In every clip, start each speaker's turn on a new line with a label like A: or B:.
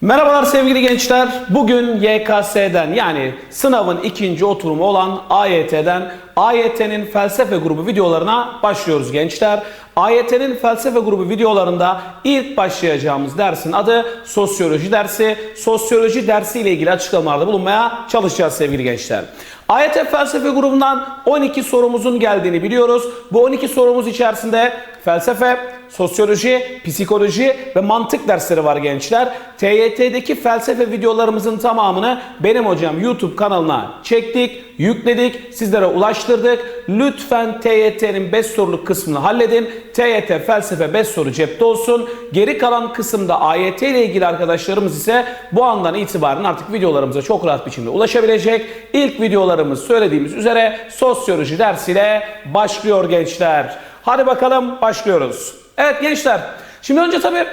A: Merhabalar sevgili gençler. Bugün YKS'den yani sınavın ikinci oturumu olan AYT'den AYT'nin felsefe grubu videolarına başlıyoruz gençler. AYT'nin felsefe grubu videolarında ilk başlayacağımız dersin adı sosyoloji dersi. Sosyoloji dersi ile ilgili açıklamalarda bulunmaya çalışacağız sevgili gençler. AYT felsefe grubundan 12 sorumuzun geldiğini biliyoruz. Bu 12 sorumuz içerisinde felsefe, sosyoloji, psikoloji ve mantık dersleri var gençler. TYT'deki felsefe videolarımızın tamamını benim hocam YouTube kanalına çektik, yükledik, sizlere ulaştırdık. Lütfen TYT'nin 5 soruluk kısmını halledin. TYT felsefe 5 soru cepte olsun. Geri kalan kısımda AYT ile ilgili arkadaşlarımız ise bu andan itibaren artık videolarımıza çok rahat biçimde ulaşabilecek. İlk videolarımız söylediğimiz üzere sosyoloji dersiyle başlıyor gençler. Hadi bakalım başlıyoruz. Evet gençler. Şimdi önce tabii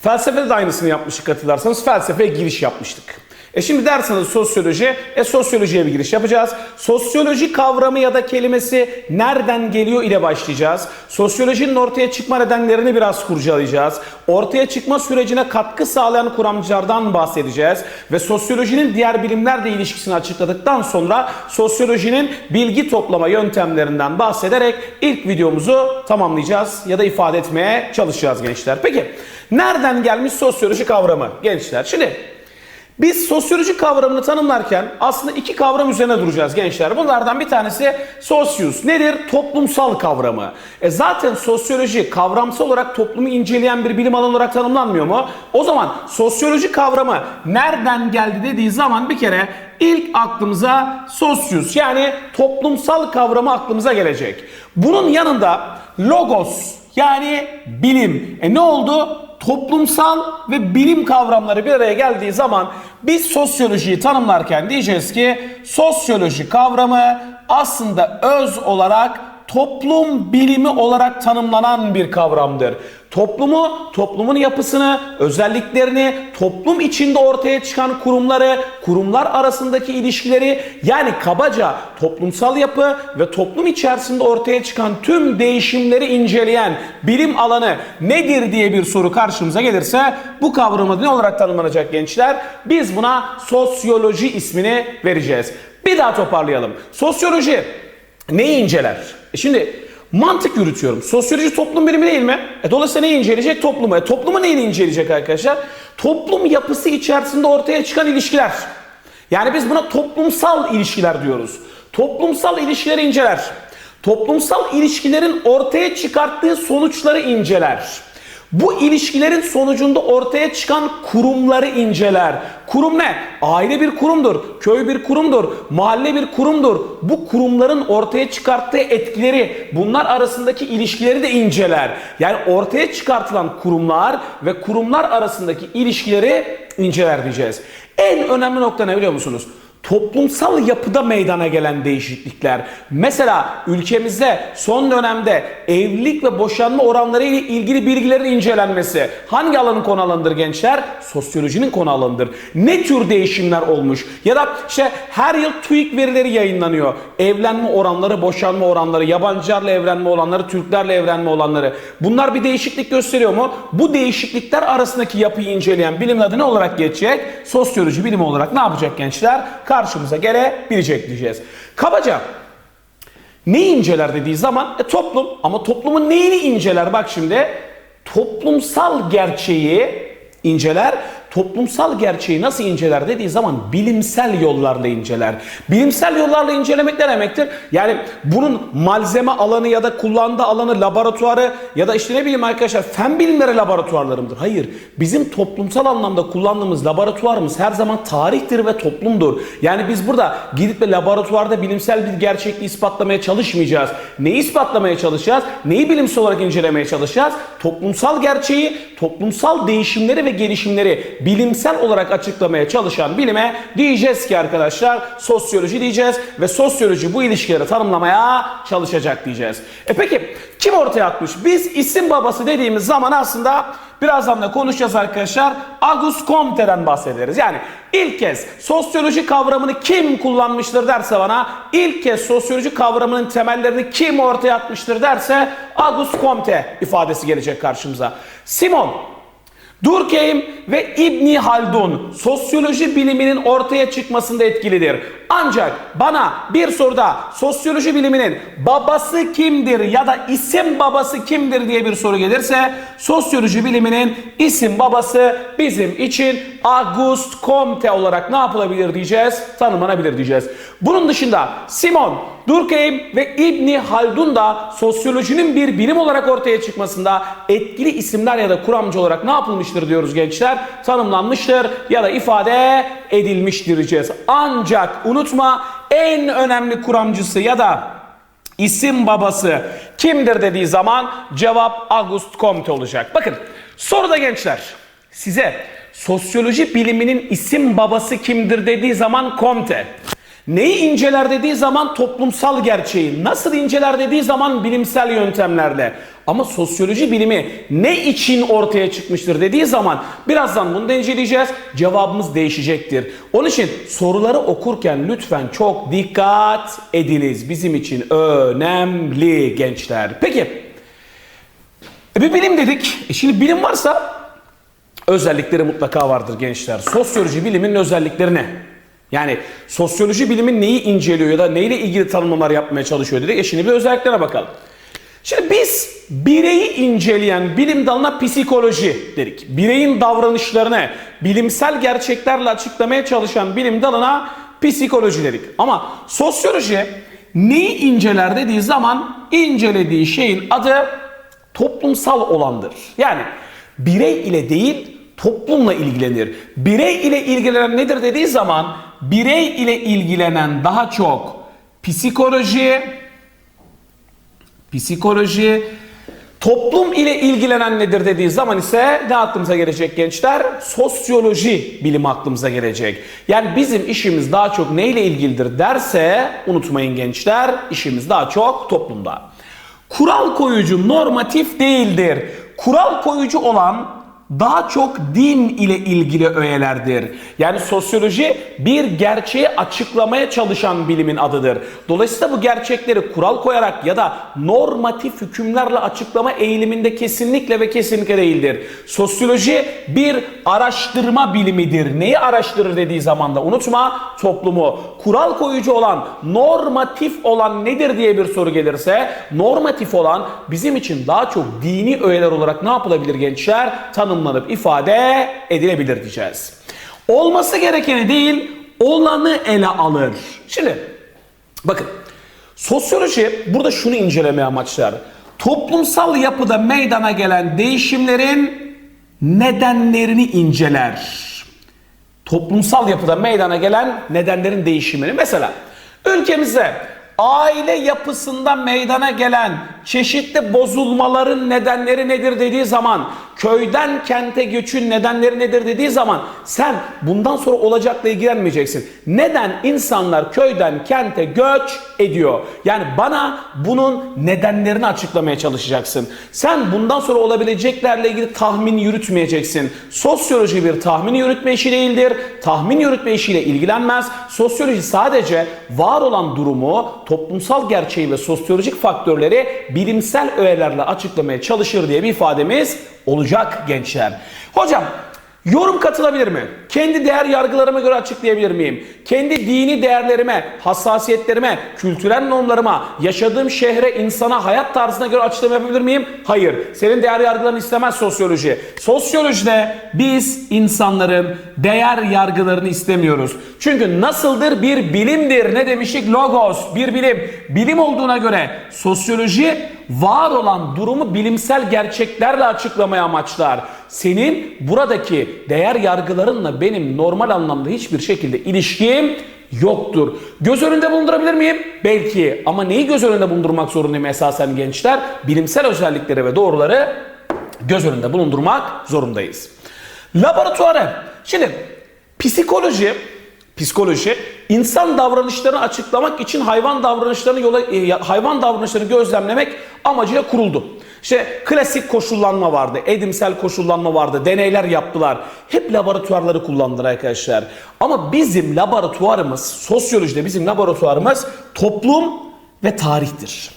A: felsefede de aynısını yapmıştık hatırlarsanız. Felsefeye giriş yapmıştık. E şimdi derseniz sosyoloji, e sosyolojiye bir giriş yapacağız. Sosyoloji kavramı ya da kelimesi nereden geliyor ile başlayacağız. Sosyolojinin ortaya çıkma nedenlerini biraz kurcalayacağız. Ortaya çıkma sürecine katkı sağlayan kuramcılardan bahsedeceğiz. Ve sosyolojinin diğer bilimlerle ilişkisini açıkladıktan sonra sosyolojinin bilgi toplama yöntemlerinden bahsederek ilk videomuzu tamamlayacağız ya da ifade etmeye çalışacağız gençler. Peki nereden gelmiş sosyoloji kavramı gençler? Şimdi biz sosyoloji kavramını tanımlarken aslında iki kavram üzerine duracağız gençler. Bunlardan bir tanesi sosyus. Nedir? Toplumsal kavramı. E zaten sosyoloji kavramsal olarak toplumu inceleyen bir bilim alanı olarak tanımlanmıyor mu? O zaman sosyoloji kavramı nereden geldi dediği zaman bir kere ilk aklımıza sosyus yani toplumsal kavramı aklımıza gelecek. Bunun yanında logos yani bilim. E ne oldu? Toplumsal ve bilim kavramları bir araya geldiği zaman biz sosyolojiyi tanımlarken diyeceğiz ki sosyoloji kavramı aslında öz olarak toplum bilimi olarak tanımlanan bir kavramdır. Toplumu, toplumun yapısını, özelliklerini, toplum içinde ortaya çıkan kurumları, kurumlar arasındaki ilişkileri yani kabaca toplumsal yapı ve toplum içerisinde ortaya çıkan tüm değişimleri inceleyen bilim alanı nedir diye bir soru karşımıza gelirse bu kavramı ne olarak tanımlanacak gençler? Biz buna sosyoloji ismini vereceğiz. Bir daha toparlayalım. Sosyoloji neyi inceler? E şimdi mantık yürütüyorum. Sosyoloji toplum bilimi değil mi? E dolayısıyla neyi inceleyecek? Toplumu. E toplumu neyini inceleyecek arkadaşlar? Toplum yapısı içerisinde ortaya çıkan ilişkiler. Yani biz buna toplumsal ilişkiler diyoruz. Toplumsal ilişkileri inceler. Toplumsal ilişkilerin ortaya çıkarttığı sonuçları inceler. Bu ilişkilerin sonucunda ortaya çıkan kurumları inceler. Kurum ne? Aile bir kurumdur, köy bir kurumdur, mahalle bir kurumdur. Bu kurumların ortaya çıkarttığı etkileri, bunlar arasındaki ilişkileri de inceler. Yani ortaya çıkartılan kurumlar ve kurumlar arasındaki ilişkileri inceler diyeceğiz. En önemli nokta ne biliyor musunuz? Toplumsal yapıda meydana gelen değişiklikler. Mesela ülkemizde son dönemde evlilik ve boşanma oranları ile ilgili bilgilerin incelenmesi hangi alanın konu alanıdır gençler? Sosyolojinin konu alanıdır. Ne tür değişimler olmuş? Ya da işte her yıl TÜİK verileri yayınlanıyor. Evlenme oranları, boşanma oranları, yabancılarla evlenme oranları, Türklerle evlenme oranları. Bunlar bir değişiklik gösteriyor mu? Bu değişiklikler arasındaki yapıyı inceleyen bilim adı ne olarak geçecek? Sosyoloji bilimi olarak ne yapacak gençler? Karşımıza gelebilecek diyeceğiz. Kabaca neyi inceler dediği zaman e, toplum ama toplumun neyini inceler bak şimdi toplumsal gerçeği inceler toplumsal gerçeği nasıl inceler dediği zaman bilimsel yollarla inceler. Bilimsel yollarla incelemek ne demektir? Yani bunun malzeme alanı ya da kullandığı alanı laboratuvarı ya da işte ne bileyim arkadaşlar fen bilimleri laboratuvarları mıdır? Hayır. Bizim toplumsal anlamda kullandığımız laboratuvarımız her zaman tarihtir ve toplumdur. Yani biz burada gidip de laboratuvarda bilimsel bir gerçekliği ispatlamaya çalışmayacağız. Neyi ispatlamaya çalışacağız? Neyi bilimsel olarak incelemeye çalışacağız? Toplumsal gerçeği, toplumsal değişimleri ve gelişimleri bilimsel olarak açıklamaya çalışan bilime diyeceğiz ki arkadaşlar sosyoloji diyeceğiz ve sosyoloji bu ilişkileri tanımlamaya çalışacak diyeceğiz. E peki kim ortaya atmış? Biz isim babası dediğimiz zaman aslında birazdan da konuşacağız arkadaşlar. Auguste Comte'den bahsederiz. Yani ilk kez sosyoloji kavramını kim kullanmıştır derse bana ilk kez sosyoloji kavramının temellerini kim ortaya atmıştır derse Auguste Comte ifadesi gelecek karşımıza. Simon Durkheim ve İbni Haldun sosyoloji biliminin ortaya çıkmasında etkilidir. Ancak bana bir soruda sosyoloji biliminin babası kimdir ya da isim babası kimdir diye bir soru gelirse sosyoloji biliminin isim babası bizim için Auguste Comte olarak ne yapılabilir diyeceğiz? Tanımlanabilir diyeceğiz. Bunun dışında Simon, Durkheim ve İbni Haldun da sosyolojinin bir bilim olarak ortaya çıkmasında etkili isimler ya da kuramcı olarak ne yapılmıştır diyoruz gençler? Tanımlanmıştır ya da ifade edilmiştir diyeceğiz. Ancak unutma en önemli kuramcısı ya da isim babası kimdir dediği zaman cevap Auguste Comte olacak. Bakın soruda gençler size sosyoloji biliminin isim babası kimdir dediği zaman Comte. Neyi inceler dediği zaman toplumsal gerçeği, nasıl inceler dediği zaman bilimsel yöntemlerle. Ama sosyoloji bilimi ne için ortaya çıkmıştır dediği zaman birazdan bunu da inceleyeceğiz. Cevabımız değişecektir. Onun için soruları okurken lütfen çok dikkat ediniz. Bizim için önemli gençler. Peki e bir bilim dedik. E şimdi bilim varsa özellikleri mutlaka vardır gençler. Sosyoloji biliminin özellikleri ne? Yani sosyoloji bilimin neyi inceliyor ya da neyle ilgili tanımlamalar yapmaya çalışıyor dedik. E şimdi bir özelliklerine bakalım. Şimdi biz bireyi inceleyen bilim dalına psikoloji dedik. Bireyin davranışlarını bilimsel gerçeklerle açıklamaya çalışan bilim dalına psikoloji dedik. Ama sosyoloji neyi inceler dediği zaman incelediği şeyin adı toplumsal olandır. Yani birey ile değil toplumla ilgilenir. Birey ile ilgilenen nedir dediği zaman birey ile ilgilenen daha çok psikoloji, psikoloji, toplum ile ilgilenen nedir dediği zaman ise ne aklımıza gelecek gençler? Sosyoloji bilimi aklımıza gelecek. Yani bizim işimiz daha çok neyle ilgilidir derse unutmayın gençler işimiz daha çok toplumda. Kural koyucu normatif değildir. Kural koyucu olan daha çok din ile ilgili öğelerdir. Yani sosyoloji bir gerçeği açıklamaya çalışan bilimin adıdır. Dolayısıyla bu gerçekleri kural koyarak ya da normatif hükümlerle açıklama eğiliminde kesinlikle ve kesinlikle değildir. Sosyoloji bir araştırma bilimidir. Neyi araştırır dediği zaman da unutma toplumu. Kural koyucu olan, normatif olan nedir diye bir soru gelirse normatif olan bizim için daha çok dini öğeler olarak ne yapılabilir gençler? Tanım tanımlanıp ifade edilebilir diyeceğiz. Olması gerekeni değil, olanı ele alır. Şimdi bakın sosyoloji burada şunu incelemeye amaçlar. Toplumsal yapıda meydana gelen değişimlerin nedenlerini inceler. Toplumsal yapıda meydana gelen nedenlerin değişimini. Mesela ülkemizde aile yapısında meydana gelen çeşitli bozulmaların nedenleri nedir dediği zaman, köyden kente göçün nedenleri nedir dediği zaman sen bundan sonra olacakla ilgilenmeyeceksin. Neden insanlar köyden kente göç ediyor? Yani bana bunun nedenlerini açıklamaya çalışacaksın. Sen bundan sonra olabileceklerle ilgili tahmin yürütmeyeceksin. Sosyoloji bir tahmin yürütme işi değildir. Tahmin yürütme işiyle ilgilenmez. Sosyoloji sadece var olan durumu, toplumsal gerçeği ve sosyolojik faktörleri bilimsel öğelerle açıklamaya çalışır diye bir ifademiz olacak gençler. Hocam Yorum katılabilir mi? Kendi değer yargılarıma göre açıklayabilir miyim? Kendi dini değerlerime, hassasiyetlerime, kültürel normlarıma, yaşadığım şehre, insana, hayat tarzına göre açıklama yapabilir miyim? Hayır. Senin değer yargılarını istemez sosyoloji. Sosyolojide biz insanların değer yargılarını istemiyoruz. Çünkü nasıldır bir bilimdir. Ne demiştik? Logos, bir bilim. Bilim olduğuna göre sosyoloji var olan durumu bilimsel gerçeklerle açıklamaya amaçlar. Senin buradaki değer yargılarınla benim normal anlamda hiçbir şekilde ilişkim yoktur. Göz önünde bulundurabilir miyim? Belki ama neyi göz önünde bulundurmak zorundayım esasen gençler? Bilimsel özellikleri ve doğruları göz önünde bulundurmak zorundayız. Laboratuvarı. Şimdi psikoloji psikoloji insan davranışlarını açıklamak için hayvan davranışlarını yola e, hayvan davranışlarını gözlemlemek amacıyla kuruldu. İşte klasik koşullanma vardı, edimsel koşullanma vardı, deneyler yaptılar. Hep laboratuvarları kullandılar arkadaşlar. Ama bizim laboratuvarımız, sosyolojide bizim laboratuvarımız toplum ve tarihtir.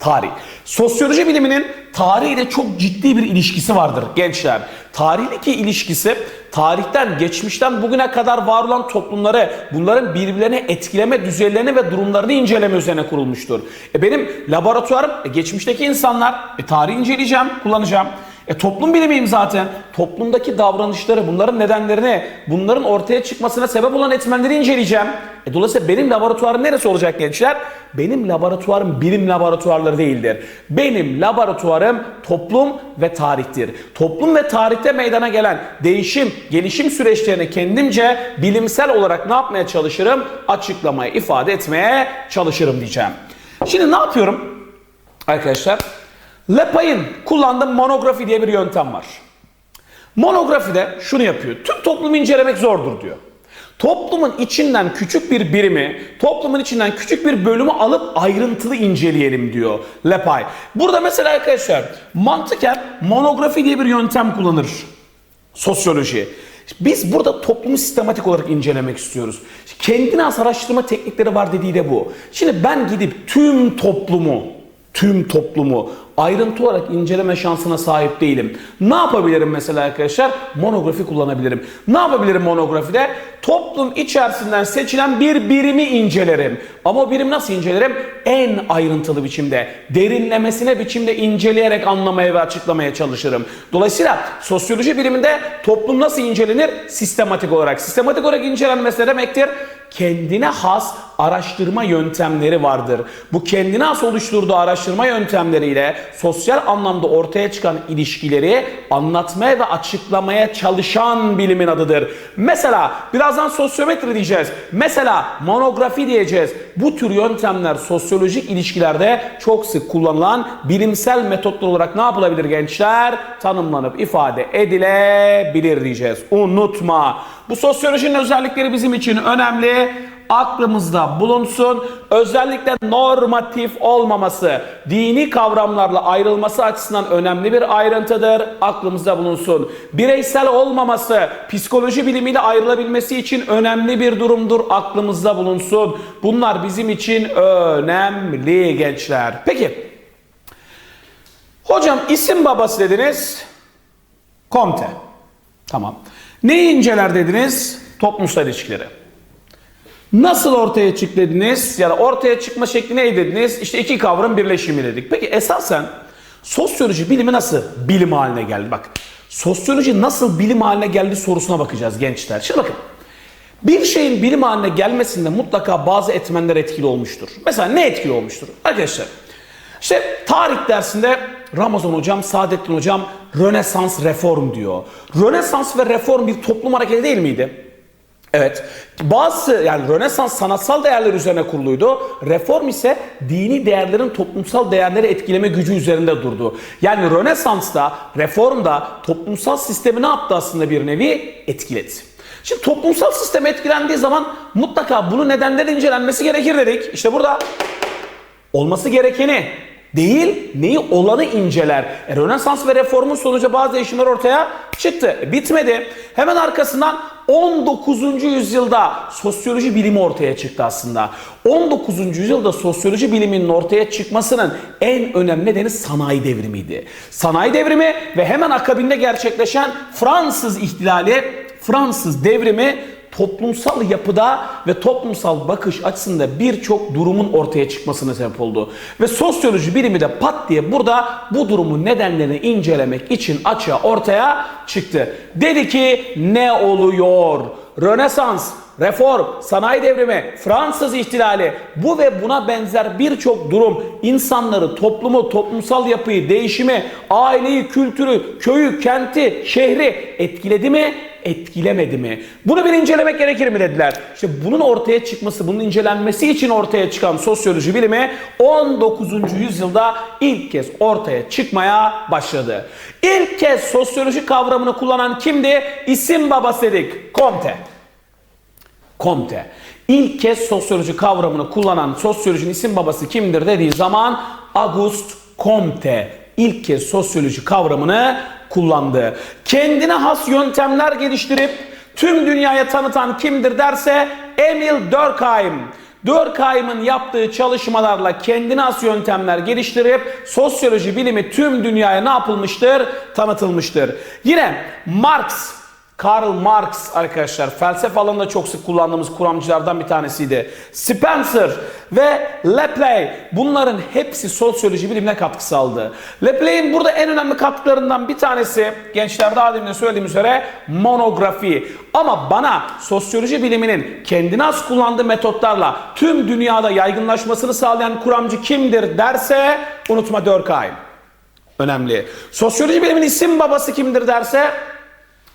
A: Tarih. Sosyoloji biliminin tarihiyle çok ciddi bir ilişkisi vardır gençler. Tarihteki ilişkisi tarihten, geçmişten bugüne kadar var olan toplumları, bunların birbirlerine etkileme düzeylerini ve durumlarını inceleme üzerine kurulmuştur. E benim laboratuvarım, e geçmişteki insanlar, e tarihi inceleyeceğim, kullanacağım. E toplum bilimiyim zaten. Toplumdaki davranışları, bunların nedenlerini, bunların ortaya çıkmasına sebep olan etmenleri inceleyeceğim. E dolayısıyla benim laboratuvarım neresi olacak gençler? Benim laboratuvarım bilim laboratuvarları değildir. Benim laboratuvarım toplum ve tarihtir. Toplum ve tarihte meydana gelen değişim, gelişim süreçlerini kendimce bilimsel olarak ne yapmaya çalışırım? Açıklamaya, ifade etmeye çalışırım diyeceğim. Şimdi ne yapıyorum? Arkadaşlar Lepay'ın kullandığı monografi diye bir yöntem var. Monografide şunu yapıyor. Tüm toplumu incelemek zordur diyor. Toplumun içinden küçük bir birimi, toplumun içinden küçük bir bölümü alıp ayrıntılı inceleyelim diyor Lepay. Burada mesela arkadaşlar mantıken monografi diye bir yöntem kullanır sosyoloji. Biz burada toplumu sistematik olarak incelemek istiyoruz. Kendine has araştırma teknikleri var dediği de bu. Şimdi ben gidip tüm toplumu, tüm toplumu ayrıntı olarak inceleme şansına sahip değilim. Ne yapabilirim mesela arkadaşlar? Monografi kullanabilirim. Ne yapabilirim monografide? Toplum içerisinden seçilen bir birimi incelerim. Ama o birim nasıl incelerim? En ayrıntılı biçimde, derinlemesine biçimde inceleyerek anlamaya ve açıklamaya çalışırım. Dolayısıyla sosyoloji biliminde toplum nasıl incelenir? Sistematik olarak. Sistematik olarak incelenmesi demektir? kendine has araştırma yöntemleri vardır. Bu kendine has oluşturduğu araştırma yöntemleriyle sosyal anlamda ortaya çıkan ilişkileri anlatmaya ve açıklamaya çalışan bilimin adıdır. Mesela birazdan sosyometri diyeceğiz. Mesela monografi diyeceğiz. Bu tür yöntemler sosyolojik ilişkilerde çok sık kullanılan bilimsel metotlar olarak ne yapılabilir gençler? Tanımlanıp ifade edilebilir diyeceğiz. Unutma. Bu sosyolojinin özellikleri bizim için önemli aklımızda bulunsun. Özellikle normatif olmaması, dini kavramlarla ayrılması açısından önemli bir ayrıntıdır. Aklımızda bulunsun. Bireysel olmaması, psikoloji bilimiyle ayrılabilmesi için önemli bir durumdur. Aklımızda bulunsun. Bunlar bizim için önemli gençler. Peki. Hocam isim babası dediniz. Komte. Tamam. Neyi inceler dediniz? Toplumsal ilişkileri. Nasıl ortaya çık dediniz? Ya da ortaya çıkma şekli ne dediniz? İşte iki kavram birleşimi dedik. Peki esasen sosyoloji bilimi nasıl bilim haline geldi? Bak sosyoloji nasıl bilim haline geldi sorusuna bakacağız gençler. Şimdi bakın bir şeyin bilim haline gelmesinde mutlaka bazı etmenler etkili olmuştur. Mesela ne etkili olmuştur? Arkadaşlar işte tarih dersinde Ramazan hocam, Saadettin hocam Rönesans reform diyor. Rönesans ve reform bir toplum hareketi değil miydi? Evet. Bazı yani Rönesans sanatsal değerler üzerine kuruluydu. Reform ise dini değerlerin toplumsal değerleri etkileme gücü üzerinde durdu. Yani Rönesans'ta, reformda toplumsal sistemi ne yaptı aslında bir nevi? Etkiledi. Şimdi toplumsal sistem etkilendiği zaman mutlaka bunun nedenleri incelenmesi gerekir dedik. İşte burada olması gerekeni değil neyi olanı inceler. E, Rönesans ve reformun sonucu bazı değişimler ortaya çıktı. E, bitmedi. Hemen arkasından 19. yüzyılda sosyoloji bilimi ortaya çıktı aslında. 19. yüzyılda sosyoloji biliminin ortaya çıkmasının en önemli nedeni sanayi devrimiydi. Sanayi devrimi ve hemen akabinde gerçekleşen Fransız ihtilali, Fransız devrimi toplumsal yapıda ve toplumsal bakış açısında birçok durumun ortaya çıkmasına sebep oldu. Ve sosyoloji bilimi de pat diye burada bu durumun nedenlerini incelemek için açığa ortaya çıktı. Dedi ki ne oluyor? Rönesans, reform, sanayi devrimi, Fransız ihtilali bu ve buna benzer birçok durum insanları, toplumu, toplumsal yapıyı, değişimi, aileyi, kültürü, köyü, kenti, şehri etkiledi mi? etkilemedi mi? Bunu bir incelemek gerekir mi dediler. İşte bunun ortaya çıkması, bunun incelenmesi için ortaya çıkan sosyoloji bilimi 19. yüzyılda ilk kez ortaya çıkmaya başladı. İlk kez sosyoloji kavramını kullanan kimdi? İsim babası dedik. Comte. Comte. İlk kez sosyoloji kavramını kullanan sosyolojinin isim babası kimdir dediği zaman Auguste Comte ilk kez sosyoloji kavramını kullandı. Kendine has yöntemler geliştirip tüm dünyaya tanıtan kimdir derse Emil Durkheim. Durkheim'ın yaptığı çalışmalarla kendine has yöntemler geliştirip sosyoloji bilimi tüm dünyaya ne yapılmıştır? Tanıtılmıştır. Yine Marx Karl Marx arkadaşlar felsefe alanında çok sık kullandığımız kuramcılardan bir tanesiydi. Spencer ve Lepley bunların hepsi sosyoloji bilimine katkı sağladı. Lepley'in burada en önemli katkılarından bir tanesi gençler daha demin de söylediğim üzere monografi. Ama bana sosyoloji biliminin kendine has kullandığı metotlarla tüm dünyada yaygınlaşmasını sağlayan kuramcı kimdir derse unutma Durkheim. Önemli. Sosyoloji biliminin isim babası kimdir derse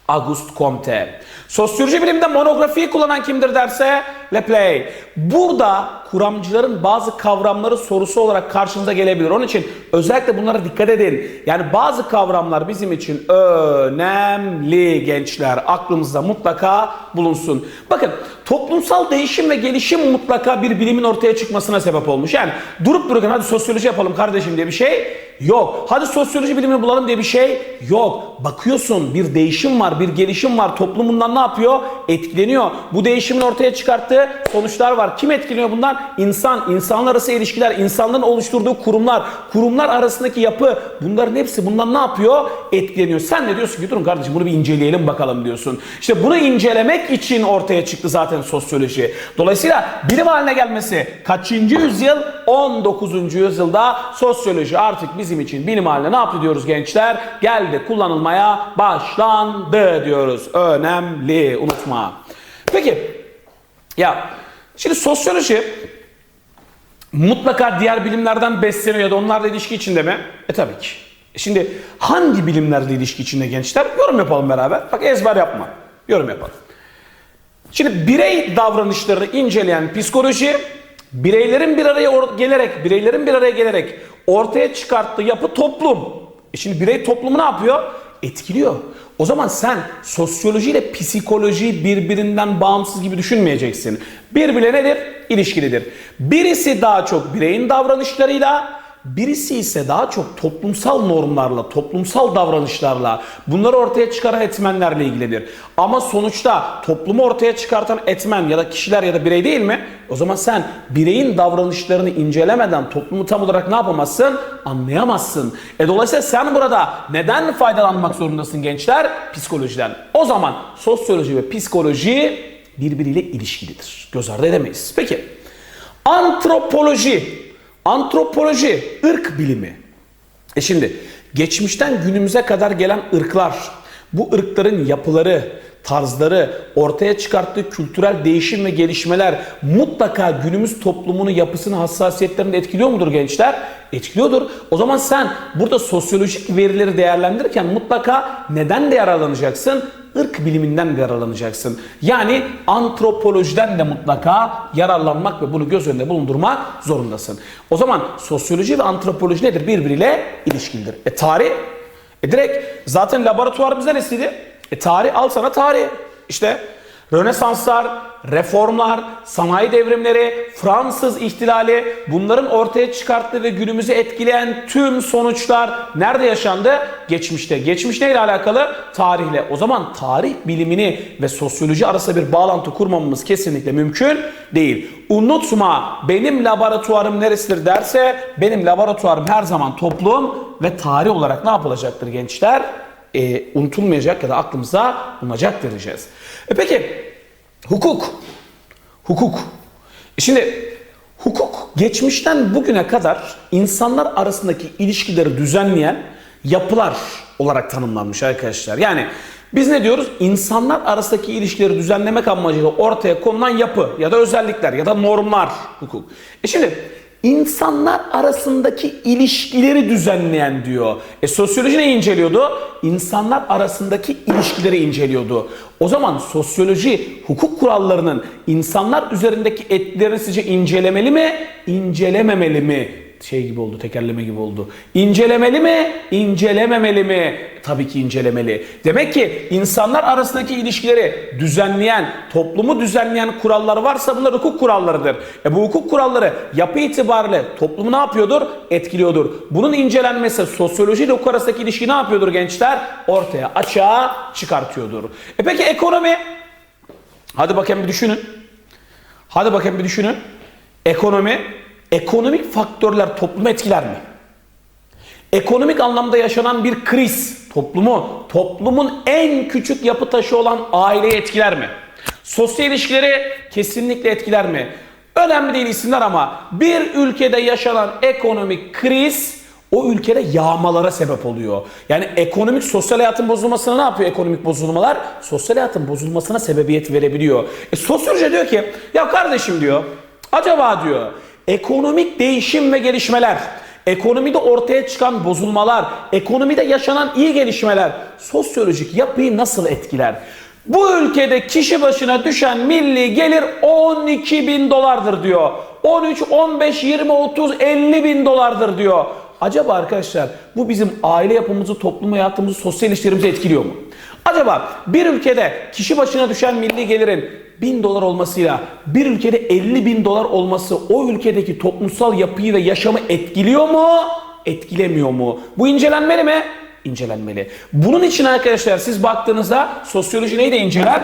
A: Auguste Comte. Sosyoloji biliminde monografiyi kullanan kimdir derse Lepley. Burada kuramcıların bazı kavramları sorusu olarak karşınıza gelebilir. Onun için özellikle bunlara dikkat edin. Yani bazı kavramlar bizim için önemli gençler. Aklımızda mutlaka bulunsun. Bakın toplumsal değişim ve gelişim mutlaka bir bilimin ortaya çıkmasına sebep olmuş. Yani durup dururken hadi sosyoloji yapalım kardeşim diye bir şey yok. Hadi sosyoloji bilimini bulalım diye bir şey yok. Bakıyorsun bir değişim var, bir gelişim var. Toplumundan ne yapıyor? Etkileniyor. Bu değişimin ortaya çıkarttığı sonuçlar var. Kim etkileniyor bundan? İnsan, insanlar arası ilişkiler, insanların oluşturduğu kurumlar, kurumlar arasındaki yapı bunların hepsi bundan ne yapıyor? Etkileniyor. Sen de diyorsun ki durun kardeşim bunu bir inceleyelim bakalım diyorsun. İşte bunu incelemek için ortaya çıktı zaten sosyoloji. Dolayısıyla bilim haline gelmesi kaçıncı yüzyıl? 19. yüzyılda sosyoloji artık bizim için bilim haline ne yaptı diyoruz gençler? Geldi kullanılmaya başlandı diyoruz. Önemli unutma. Peki ya şimdi sosyoloji mutlaka diğer bilimlerden besleniyor ya da onlarla ilişki içinde mi? E tabii ki. E Şimdi hangi bilimlerle ilişki içinde gençler? Yorum yapalım beraber. Bak ezber yapma. Yorum yapalım. Şimdi birey davranışlarını inceleyen psikoloji bireylerin bir araya gelerek, bireylerin bir araya gelerek ortaya çıkarttığı yapı toplum. E şimdi birey toplumu ne yapıyor? Etkiliyor. O zaman sen sosyoloji ile psikolojiyi birbirinden bağımsız gibi düşünmeyeceksin. Birbirine nedir? İlişkilidir. Birisi daha çok bireyin davranışlarıyla, Birisi ise daha çok toplumsal normlarla, toplumsal davranışlarla, bunları ortaya çıkaran etmenlerle ilgilidir. Ama sonuçta toplumu ortaya çıkartan etmen ya da kişiler ya da birey değil mi? O zaman sen bireyin davranışlarını incelemeden toplumu tam olarak ne yapamazsın? Anlayamazsın. E dolayısıyla sen burada neden faydalanmak zorundasın gençler? Psikolojiden. O zaman sosyoloji ve psikoloji birbiriyle ilişkilidir. Göz ardı edemeyiz. Peki. Antropoloji Antropoloji, ırk bilimi. E şimdi geçmişten günümüze kadar gelen ırklar, bu ırkların yapıları, tarzları, ortaya çıkarttığı kültürel değişim ve gelişmeler mutlaka günümüz toplumunu, yapısını, hassasiyetlerini etkiliyor mudur gençler? Etkiliyordur. O zaman sen burada sosyolojik verileri değerlendirirken mutlaka neden yararlanacaksın? ırk biliminden yararlanacaksın. Yani antropolojiden de mutlaka yararlanmak ve bunu göz önünde bulundurmak zorundasın. O zaman sosyoloji ve antropoloji nedir? Birbiriyle ilişkilidir. E tarih? E direkt zaten laboratuvarımız neresiydi? E tarih al sana tarih. İşte Rönesanslar, reformlar, sanayi devrimleri, Fransız ihtilali bunların ortaya çıkarttığı ve günümüzü etkileyen tüm sonuçlar nerede yaşandı? Geçmişte. Geçmiş neyle alakalı? Tarihle. O zaman tarih bilimini ve sosyoloji arasında bir bağlantı kurmamamız kesinlikle mümkün değil. Unutma benim laboratuvarım neresidir derse benim laboratuvarım her zaman toplum ve tarih olarak ne yapılacaktır gençler? E, unutulmayacak ya da aklımıza bulunacaktır diyeceğiz. E peki hukuk. Hukuk. E şimdi hukuk geçmişten bugüne kadar insanlar arasındaki ilişkileri düzenleyen yapılar olarak tanımlanmış arkadaşlar. Yani biz ne diyoruz? İnsanlar arasındaki ilişkileri düzenlemek amacıyla ortaya konulan yapı ya da özellikler ya da normlar hukuk. E şimdi insanlar arasındaki ilişkileri düzenleyen diyor. E sosyoloji ne inceliyordu? İnsanlar arasındaki ilişkileri inceliyordu. O zaman sosyoloji hukuk kurallarının insanlar üzerindeki etkilerini sizce incelemeli mi, incelememeli mi? Şey gibi oldu, tekerleme gibi oldu. İncelemeli mi, incelememeli mi? Tabii ki incelemeli. Demek ki insanlar arasındaki ilişkileri düzenleyen, toplumu düzenleyen kurallar varsa bunlar hukuk kurallarıdır. E bu hukuk kuralları yapı itibariyle toplumu ne yapıyordur? Etkiliyordur. Bunun incelenmesi sosyoloji ile hukuk arasındaki ilişki ne yapıyordur gençler? Ortaya, açığa çıkartıyordur. E peki ekonomi? Hadi bakayım bir düşünün. Hadi bakayım bir düşünün. Ekonomi, ekonomik faktörler toplumu etkiler mi? Ekonomik anlamda yaşanan bir kriz toplumu, toplumun en küçük yapı taşı olan aileyi etkiler mi? Sosyal ilişkileri kesinlikle etkiler mi? Önemli değil isimler ama bir ülkede yaşanan ekonomik kriz o ülkede yağmalara sebep oluyor. Yani ekonomik sosyal hayatın bozulmasına ne yapıyor ekonomik bozulmalar? Sosyal hayatın bozulmasına sebebiyet verebiliyor. E sosyoloji diyor ki ya kardeşim diyor acaba diyor ekonomik değişim ve gelişmeler Ekonomide ortaya çıkan bozulmalar, ekonomide yaşanan iyi gelişmeler sosyolojik yapıyı nasıl etkiler? Bu ülkede kişi başına düşen milli gelir 12 bin dolardır diyor. 13, 15, 20, 30, 50 bin dolardır diyor. Acaba arkadaşlar bu bizim aile yapımızı, toplum hayatımızı, sosyal ilişkilerimizi etkiliyor mu? Acaba bir ülkede kişi başına düşen milli gelirin 1000 dolar olmasıyla bir ülkede 50 bin dolar olması o ülkedeki toplumsal yapıyı ve yaşamı etkiliyor mu? Etkilemiyor mu? Bu incelenmeli mi? İncelenmeli. Bunun için arkadaşlar siz baktığınızda sosyoloji neyi de inceler?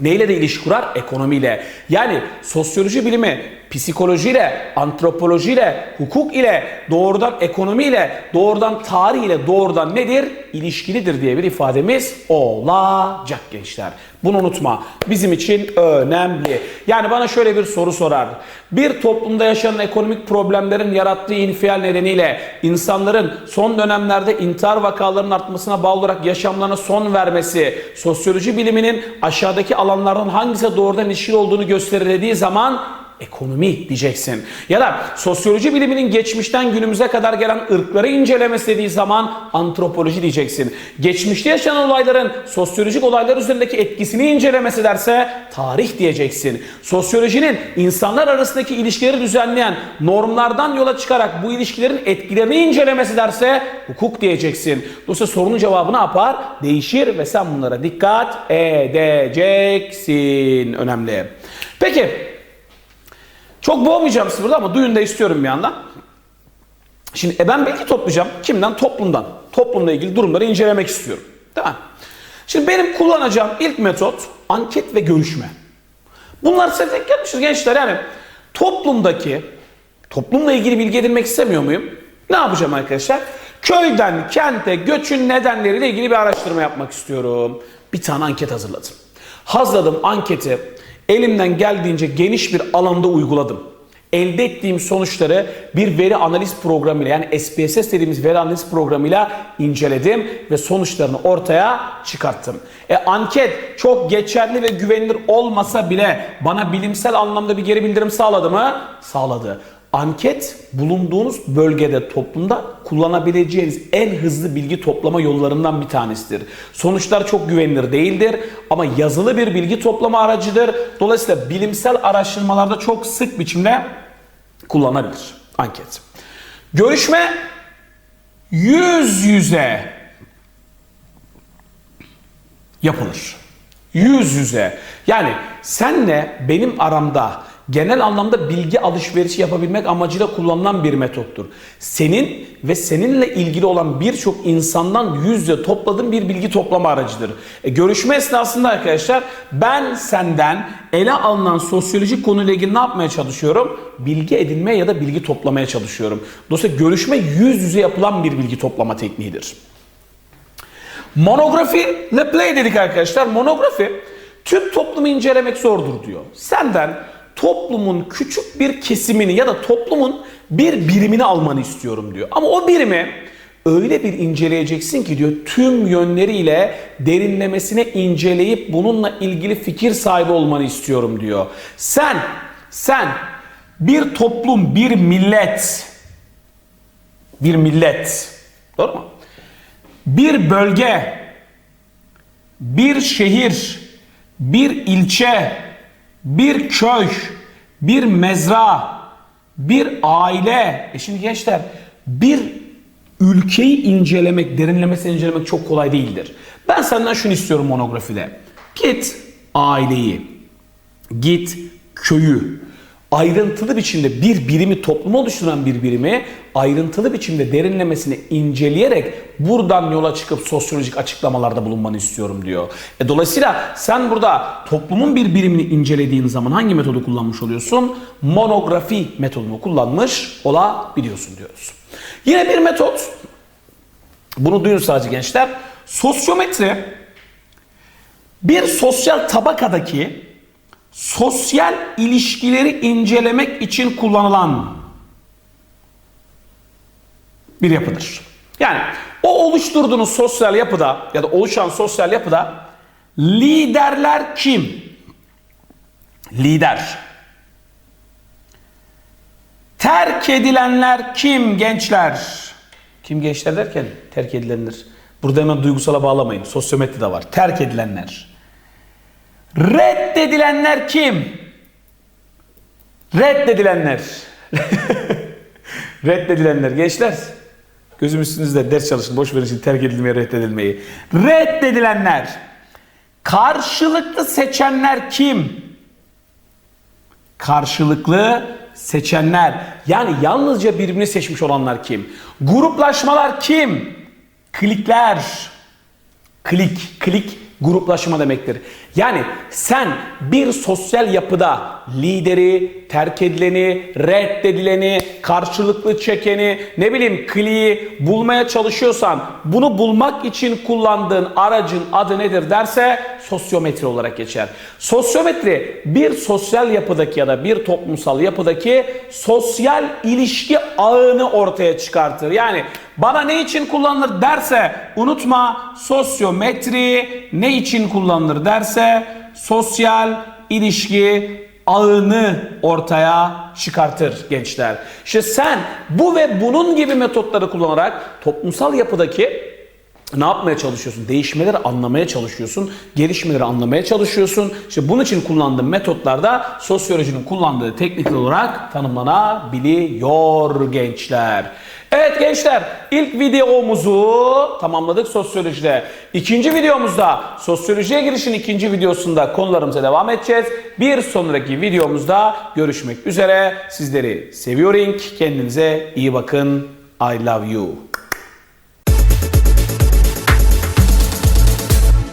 A: Neyle de ilişki kurar? Ekonomiyle. Yani sosyoloji bilimi psikolojiyle, antropolojiyle, hukuk ile, doğrudan ekonomiyle, doğrudan tarih ile doğrudan nedir? İlişkilidir diye bir ifademiz olacak gençler. Bunu unutma. Bizim için önemli. Yani bana şöyle bir soru sorar. Bir toplumda yaşanan ekonomik problemlerin yarattığı infial nedeniyle insanların son dönemlerde intihar vakalarının artmasına bağlı olarak yaşamlarına son vermesi, sosyoloji biliminin aşağıdaki alanlardan hangisi doğrudan ilişkili olduğunu gösterir dediği zaman ekonomi diyeceksin. Ya da sosyoloji biliminin geçmişten günümüze kadar gelen ırkları incelemesi dediği zaman antropoloji diyeceksin. Geçmişte yaşanan olayların sosyolojik olaylar üzerindeki etkisini incelemesi derse tarih diyeceksin. Sosyolojinin insanlar arasındaki ilişkileri düzenleyen normlardan yola çıkarak bu ilişkilerin etkilerini incelemesi derse hukuk diyeceksin. Dolayısıyla sorunun cevabı ne yapar? Değişir ve sen bunlara dikkat edeceksin. Önemli. Peki çok boğmayacağım sizi burada ama duyun da istiyorum bir yandan. Şimdi e ben bilgi toplayacağım. Kimden? Toplumdan. Toplumla ilgili durumları incelemek istiyorum. Tamam. Şimdi benim kullanacağım ilk metot anket ve görüşme. Bunlar size denk gelmiştir gençler. Yani toplumdaki, toplumla ilgili bilgi edinmek istemiyor muyum? Ne yapacağım arkadaşlar? Köyden kente göçün nedenleriyle ilgili bir araştırma yapmak istiyorum. Bir tane anket hazırladım. Hazırladım anketi elimden geldiğince geniş bir alanda uyguladım. Elde ettiğim sonuçları bir veri analiz programıyla yani SPSS dediğimiz veri analiz programıyla inceledim ve sonuçlarını ortaya çıkarttım. E anket çok geçerli ve güvenilir olmasa bile bana bilimsel anlamda bir geri bildirim sağladı mı? Sağladı. Anket bulunduğunuz bölgede toplumda kullanabileceğiniz en hızlı bilgi toplama yollarından bir tanesidir. Sonuçlar çok güvenilir değildir ama yazılı bir bilgi toplama aracıdır. Dolayısıyla bilimsel araştırmalarda çok sık biçimde kullanabilir anket. Görüşme yüz yüze yapılır. Yüz yüze. Yani senle benim aramda genel anlamda bilgi alışverişi yapabilmek amacıyla kullanılan bir metottur. Senin ve seninle ilgili olan birçok insandan yüzde topladığın bir bilgi toplama aracıdır. E, görüşme esnasında arkadaşlar ben senden ele alınan sosyolojik konuyla ilgili ne yapmaya çalışıyorum? Bilgi edinmeye ya da bilgi toplamaya çalışıyorum. Dolayısıyla görüşme yüz yüze yapılan bir bilgi toplama tekniğidir. Monografi ile play dedik arkadaşlar. Monografi tüm toplumu incelemek zordur diyor. Senden toplumun küçük bir kesimini ya da toplumun bir birimini almanı istiyorum diyor. Ama o birimi öyle bir inceleyeceksin ki diyor tüm yönleriyle derinlemesine inceleyip bununla ilgili fikir sahibi olmanı istiyorum diyor. Sen sen bir toplum, bir millet bir millet doğru mu? Bir bölge, bir şehir, bir ilçe, bir köy, bir mezra, bir aile. E şimdi gençler bir ülkeyi incelemek, derinlemesine incelemek çok kolay değildir. Ben senden şunu istiyorum monografide. Git aileyi, git köyü, ayrıntılı biçimde bir birimi toplumu oluşturan bir birimi ayrıntılı biçimde derinlemesine inceleyerek buradan yola çıkıp sosyolojik açıklamalarda bulunmanı istiyorum diyor. E dolayısıyla sen burada toplumun bir birimini incelediğin zaman hangi metodu kullanmış oluyorsun? Monografi metodunu kullanmış olabiliyorsun diyoruz. Yine bir metot bunu duyun sadece gençler. Sosyometri bir sosyal tabakadaki sosyal ilişkileri incelemek için kullanılan bir yapıdır. Yani o oluşturduğunuz sosyal yapıda ya da oluşan sosyal yapıda liderler kim? Lider. Terk edilenler kim gençler? Kim gençler derken terk edilenler. Burada hemen duygusala bağlamayın. Sosyometri de var. Terk edilenler. Reddedilenler kim? Reddedilenler. Reddedilenler gençler. Gözüm üstünüzde ders çalışın. Boş verin şimdi terk edilmeyi, reddedilmeyi. Reddedilenler. Karşılıklı seçenler kim? Karşılıklı seçenler. Yani yalnızca birbirini seçmiş olanlar kim? Gruplaşmalar kim? Klikler. Klik, klik gruplaşma demektir. Yani sen bir sosyal yapıda lideri, terk edileni, reddedileni, karşılıklı çekeni, ne bileyim kliği bulmaya çalışıyorsan bunu bulmak için kullandığın aracın adı nedir derse sosyometri olarak geçer. Sosyometri bir sosyal yapıdaki ya da bir toplumsal yapıdaki sosyal ilişki ağını ortaya çıkartır. Yani bana ne için kullanılır derse unutma sosyometri ne için kullanılır derse sosyal ilişki ağını ortaya çıkartır gençler. İşte sen bu ve bunun gibi metotları kullanarak toplumsal yapıdaki ne yapmaya çalışıyorsun? Değişmeleri anlamaya çalışıyorsun. Gelişmeleri anlamaya çalışıyorsun. İşte bunun için kullandığın metotlar da sosyolojinin kullandığı teknikler olarak tanımlanabiliyor gençler. Evet gençler ilk videomuzu tamamladık sosyolojide. İkinci videomuzda sosyolojiye girişin ikinci videosunda konularımıza devam edeceğiz. Bir sonraki videomuzda görüşmek üzere. Sizleri seviyorum. Kendinize iyi bakın. I love you.